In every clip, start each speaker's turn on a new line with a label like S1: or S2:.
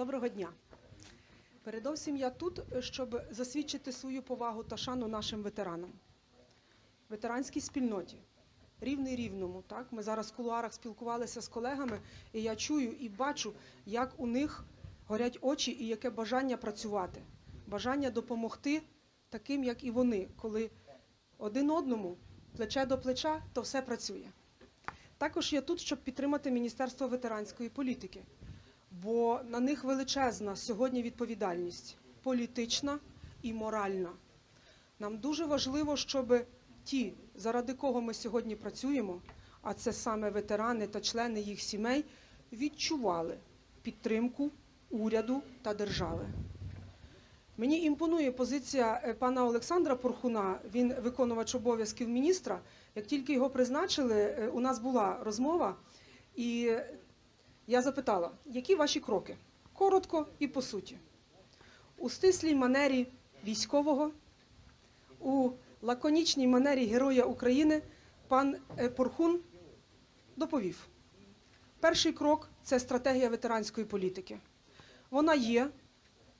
S1: Доброго дня. Передовсім я тут, щоб засвідчити свою повагу та шану нашим ветеранам, ветеранській спільноті, рівний рівному. Так? Ми зараз в кулуарах спілкувалися з колегами, і я чую і бачу, як у них горять очі і яке бажання працювати, бажання допомогти таким, як і вони, коли один одному плече до плеча, то все працює. Також я тут, щоб підтримати Міністерство ветеранської політики, бо на них величезна сьогодні відповідальність політична і моральна. Нам дуже важливо, щоб ті, заради кого ми сьогодні працюємо, а це саме ветерани та члени їх сімей, відчували підтримку уряду та держави. Мені імпонує позиція е, пана Олександра Порхуна. Він виконувач обов'язків міністра. Як тільки його призначили, е, у нас була розмова, і я запитала, які ваші кроки? Коротко і по суті. У стислій манері військового, у лаконічній манері Героя України пан е, Порхун доповів. Перший крок це стратегія ветеранської політики. Вона є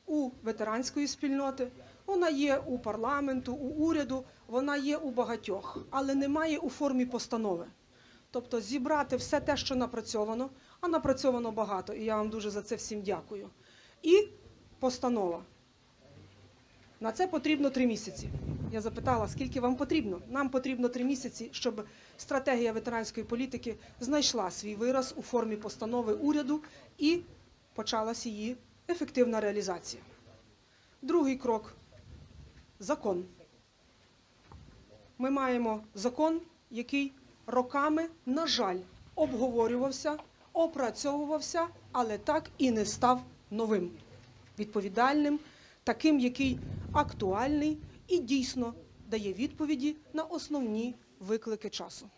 S1: у ветеранської спільноти, вона є у парламенту, у уряду, вона є у багатьох, але немає у формі постанови. Тобто зібрати все те, що напрацьовано, а напрацьовано багато, і я вам дуже за це всім дякую. І постанова. На це потрібно три місяці. Я запитала, скільки вам потрібно? Нам потрібно три місяці, щоб стратегія ветеранської політики знайшла свій вираз у формі постанови уряду і почалась її ефективна реалізація. Другий крок закон. Ми маємо закон, який роками, на жаль, обговорювався, опрацьовувався, але так і не став новим, відповідальним, таким, який актуальний і дійсно дає відповіді на основні виклики часу.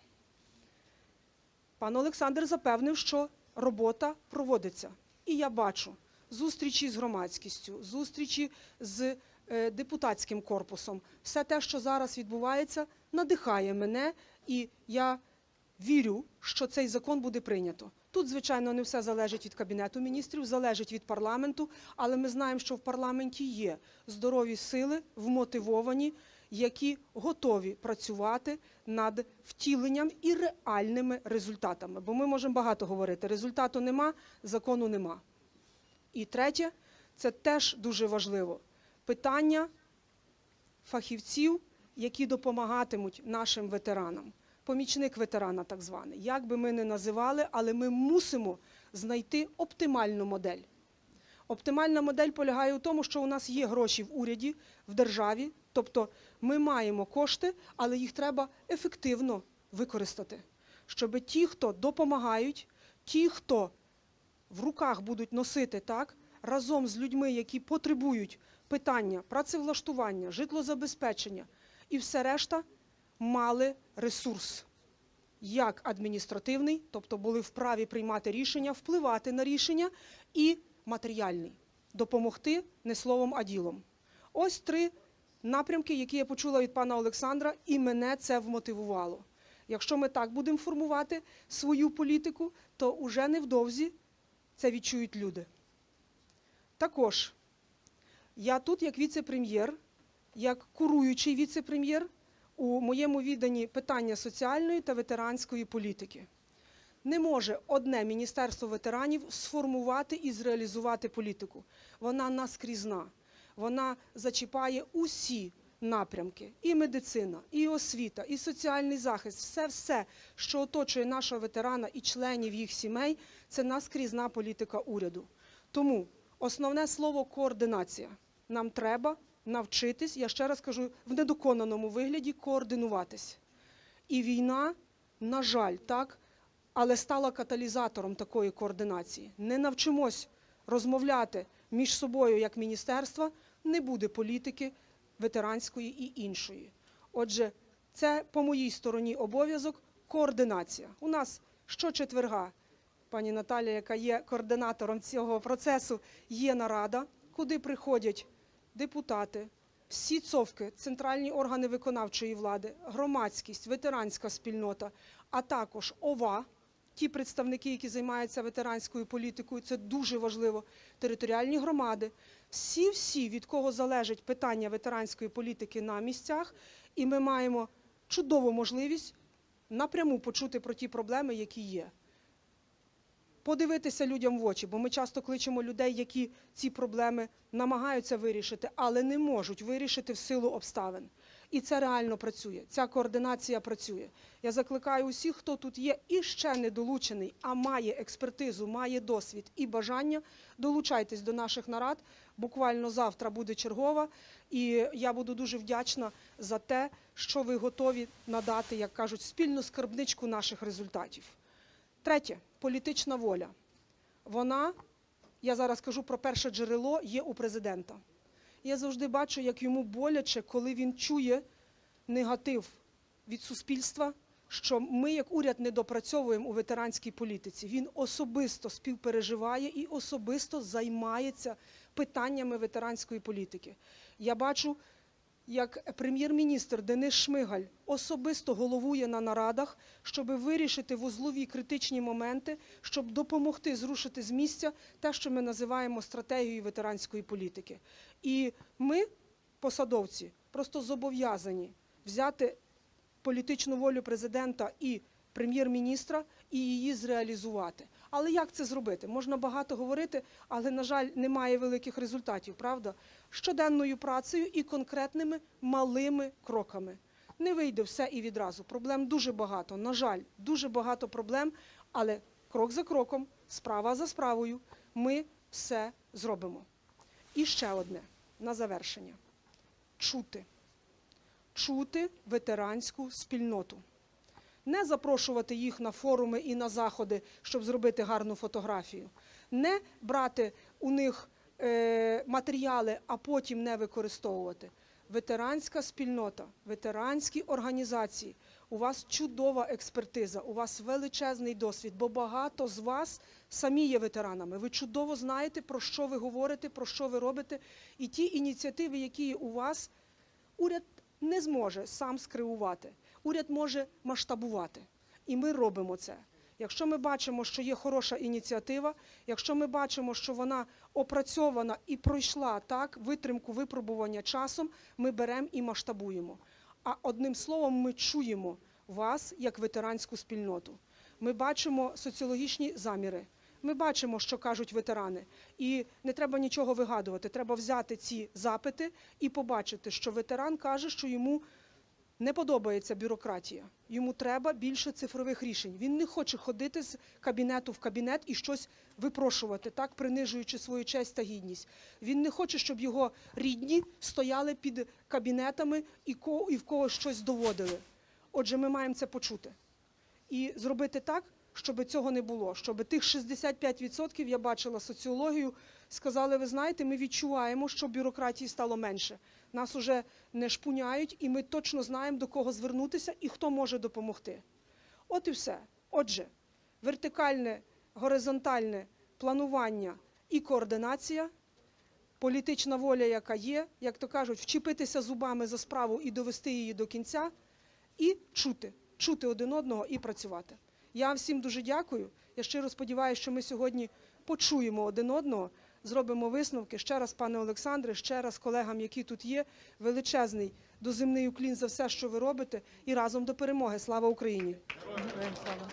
S1: Пан Олександр запевнив, що робота проводиться. І я бачу зустрічі з громадськістю, зустрічі з е, депутатським корпусом. Все те, що зараз відбувається, надихає мене, і я вірю, що цей закон буде прийнято. Тут, звичайно, не все залежить від кабінету міністрів, залежить від парламенту, але ми знаємо, що в парламенті є здорові сили, вмотивовані, які готові працювати над втіленням і реальними результатами. Бо ми можемо багато говорити: результату нема, закону нема. І третє, це теж дуже важливо питання фахівців, які допомагатимуть нашим ветеранам. Помічник ветерана, так званий. Як би ми не називали, але ми мусимо знайти оптимальну модель. Оптимальна модель полягає у тому, що у нас є гроші в уряді, в державі, тобто ми маємо кошти, але їх треба ефективно використати, щоб ті, хто допомагають, ті, хто в руках будуть носити так, разом з людьми, які потребують питання працевлаштування, житлозабезпечення і все решта, мали ресурс як адміністративний, тобто були вправі приймати рішення, впливати на рішення, і матеріальний допомогти не словом, а ділом. Ось три напрямки, які я почула від пана Олександра, і мене це вмотивувало. Якщо ми так будемо формувати свою політику, то уже невдовзі це відчують люди. Також я тут, як віце-прем'єр, як куруючий віце-прем'єр, у моєму відданні питання соціальної та ветеранської політики. Не може одне міністерство ветеранів сформувати і зреалізувати політику. Вона наскрізна, вона зачіпає усі напрямки: і медицина, і освіта, і соціальний захист, все, все, що оточує нашого ветерана і членів їх сімей, це наскрізна політика уряду. Тому основне слово координація. Нам треба навчитись, я ще раз кажу, в недоконаному вигляді координуватись. І війна, на жаль, так, але стала каталізатором такої координації. Не навчимось розмовляти між собою як міністерства, не буде політики ветеранської і іншої. Отже, це по моїй стороні обов'язок координація. У нас щочетверга, пані Наталя, яка є координатором цього процесу, є нарада, куди приходять депутати, всі цовки, центральні органи виконавчої влади, громадськість, ветеранська спільнота, а також ОВА, ті представники, які займаються ветеранською політикою, це дуже важливо. Територіальні громади, всі-всі, від кого залежить питання ветеранської політики на місцях, і ми маємо чудову можливість напряму почути про ті проблеми, які є. Подивитися людям в очі, бо ми часто кличемо людей, які ці проблеми намагаються вирішити, але не можуть вирішити в силу обставин. І це реально працює. Ця координація працює. Я закликаю усіх, хто тут є і ще не долучений, а має експертизу, має досвід і бажання. Долучайтесь до наших нарад. Буквально завтра буде чергова, і я буду дуже вдячна за те, що ви готові надати, як кажуть, спільну скарбничку наших результатів. Третє політична воля. Вона, я зараз кажу про перше джерело, є у президента. Я завжди бачу, як йому боляче, коли він чує негатив від суспільства, що ми, як уряд, не допрацьовуємо у ветеранській політиці. Він особисто співпереживає і особисто займається питаннями ветеранської політики. Я бачу, як прем'єр-міністр Денис Шмигаль особисто головує на нарадах, щоб вирішити вузлові критичні моменти, щоб допомогти зрушити з місця те, що ми називаємо стратегією ветеранської політики. І ми, посадовці, просто зобов'язані взяти політичну волю президента і прем'єр-міністра і її зреалізувати. Але як це зробити? Можна багато говорити, але, на жаль, немає великих результатів, правда? Щоденною працею і конкретними малими кроками. Не вийде все і відразу. Проблем дуже багато. На жаль, дуже багато проблем, але крок за кроком, справа за справою, ми все зробимо. І ще одне на завершення: чути. Чути ветеранську спільноту. Не запрошувати їх на форуми і на заходи, щоб зробити гарну фотографію. Не брати у них е, матеріали, а потім не використовувати. Ветеранська спільнота, ветеранські організації. У вас чудова експертиза, у вас величезний досвід, бо багато з вас самі є ветеранами. Ви чудово знаєте, про що ви говорите, про що ви робите. І ті ініціативи, які у вас, уряд не зможе сам скривувати. Уряд може масштабувати. І ми робимо це. Якщо ми бачимо, що є хороша ініціатива, якщо ми бачимо, що вона опрацьована і пройшла так витримку випробування часом, ми беремо і масштабуємо. А одним словом, ми чуємо вас як ветеранську спільноту. Ми бачимо соціологічні заміри. Ми бачимо, що кажуть ветерани, і не треба нічого вигадувати. Треба взяти ці запити і побачити, що ветеран каже, що йому не подобається бюрократія. Йому треба більше цифрових рішень. Він не хоче ходити з кабінету в кабінет і щось випрошувати, так принижуючи свою честь та гідність. Він не хоче, щоб його рідні стояли під кабінетами і ко- і в когось щось доводили. Отже, ми маємо це почути і зробити так, щоб цього не було. Щоб тих 65% я бачила соціологію, сказали, ви знаєте, ми відчуваємо, що бюрократії стало менше. Нас уже не шпуняють, і ми точно знаємо, до кого звернутися і хто може допомогти. От і все. Отже, вертикальне, горизонтальне планування і координація, політична воля, яка є, як то кажуть, вчепитися зубами за справу і довести її до кінця, і чути, чути один одного і працювати. Я всім дуже дякую. Я щиро сподіваюся, що ми сьогодні почуємо один одного, зробимо висновки. Ще раз, пане Олександре, ще раз колегам, які тут є, величезний доземний уклін за все, що ви робите, і разом до перемоги. Слава Україні!
S2: Героям слава.